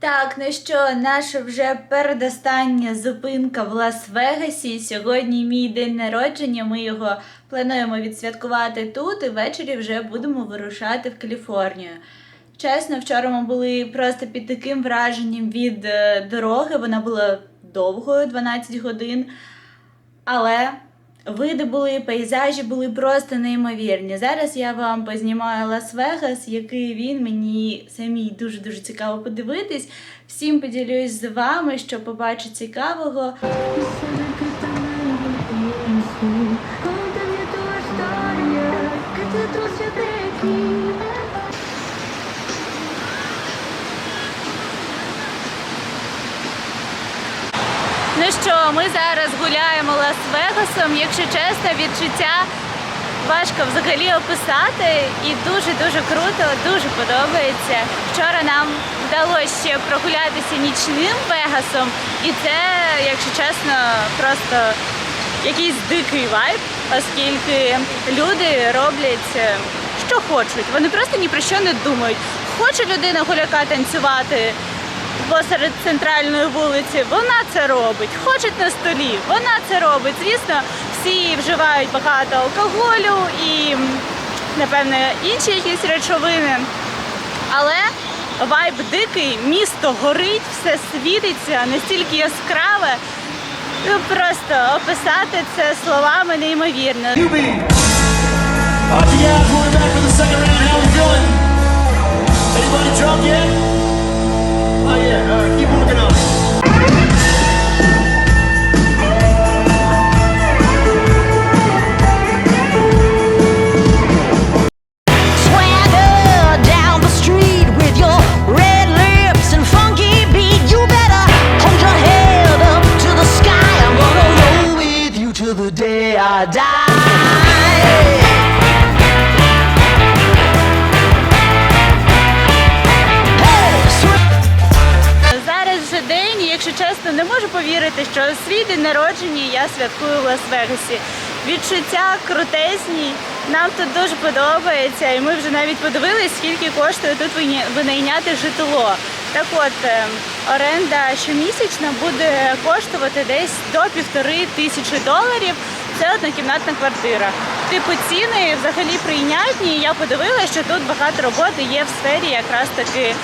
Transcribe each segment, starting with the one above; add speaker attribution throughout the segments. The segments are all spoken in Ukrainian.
Speaker 1: Так, ну що, наша вже передостання зупинка в Лас-Вегасі. Сьогодні мій день народження. Ми його плануємо відсвяткувати тут і ввечері вже будемо вирушати в Каліфорнію. Чесно, вчора ми були просто під таким враженням від е, дороги. Вона була довгою, 12 годин. Але види були, пейзажі були просто неймовірні. Зараз я вам познімаю Лас-Вегас, який він мені самій дуже дуже цікаво подивитись. Всім поділюсь з вами, що побачу цікавого. Ми зараз гуляємо Лас-Вегасом. Якщо чесно, відчуття важко взагалі описати і дуже-дуже круто, дуже подобається. Вчора нам вдалося ще прогулятися нічним Вегасом, і це, якщо чесно, просто якийсь дикий вайб, оскільки люди роблять е, що хочуть. Вони просто ні про що не думають. Хоче людина гуляка танцювати посеред центральної вулиці, вона це робить. Хоче на столі, вона це робить. Звісно, всі вживають багато алкоголю і, напевне, інші якісь речовини. Але вайб дикий, місто горить, все світиться, настільки яскраве. Ну, Просто описати це словами неймовірно.
Speaker 2: Anybody drunk yet? Yeah, right, keep working on it.
Speaker 1: Чесно, не можу повірити, що свій день народження я святкую в Лас-Вегасі. Відчуття крутезні, нам тут дуже подобається, і ми вже навіть подивились, скільки коштує тут винайняти житло. Так от, е, оренда щомісячна буде коштувати десь до півтори тисячі доларів. Це однокімнатна квартира. Типу ціни взагалі прийнятні. Я подивилася, що тут багато роботи є в сфері якраз таки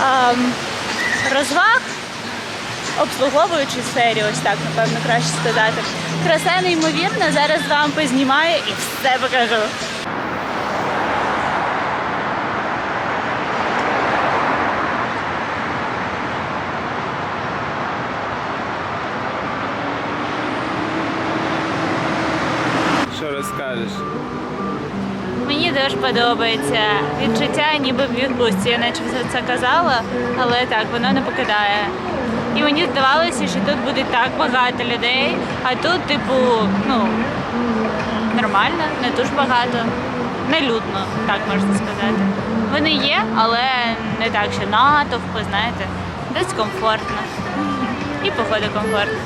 Speaker 1: ам, розваг, обслуговуючій сфері, ось так, напевно, краще сказати. Краса неймовірна, зараз вам познімаю і все покажу.
Speaker 3: Що розкажеш?
Speaker 1: Мені дуже подобається відчуття, ніби в відпустці. Я наче все це казала, але так, воно не покидає. І мені здавалося, що тут буде так багато людей, а тут, типу, ну, нормально, не дуже багато. Не людно, так можна сказати. Вони є, але не так, що натовпи, знаєте, десь комфортно. І походу комфортна.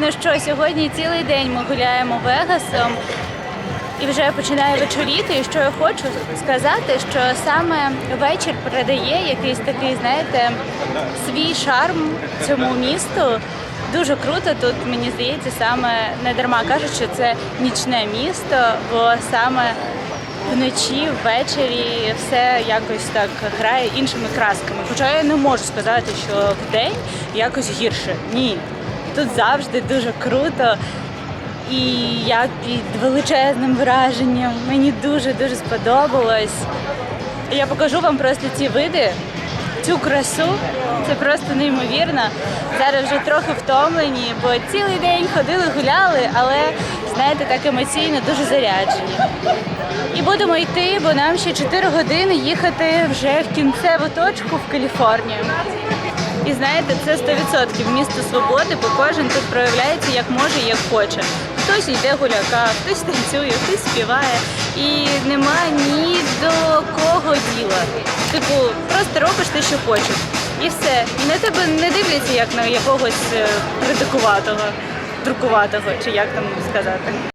Speaker 1: Ну що, сьогодні цілий день ми гуляємо Вегасом і вже починає вечоріти. І що я хочу сказати, що саме вечір передає якийсь такий, знаєте, свій шарм цьому місту. Дуже круто тут, мені здається, саме не дарма кажуть, що це нічне місто, бо саме вночі, ввечері все якось так грає іншими красками. Хоча я не можу сказати, що вдень якось гірше. Ні. Тут завжди дуже круто. І я під величезним враженням. Мені дуже-дуже сподобалось. Я покажу вам просто ці види, цю красу. Це просто неймовірно. Зараз вже трохи втомлені, бо цілий день ходили, гуляли, але знаєте, так емоційно дуже заряджені. І будемо йти, бо нам ще 4 години їхати вже в кінцеву точку в Каліфорнію. І знаєте, це 100% місто свободи, бо кожен тут проявляється як може, як хоче. хтось йде гуляка, хтось танцює, хтось співає. І нема ні до кого діла. Типу, просто робиш те, що хочеш. І все. І на тебе не дивляться як на якогось е, редикуватого, друкуватого, чи як там сказати.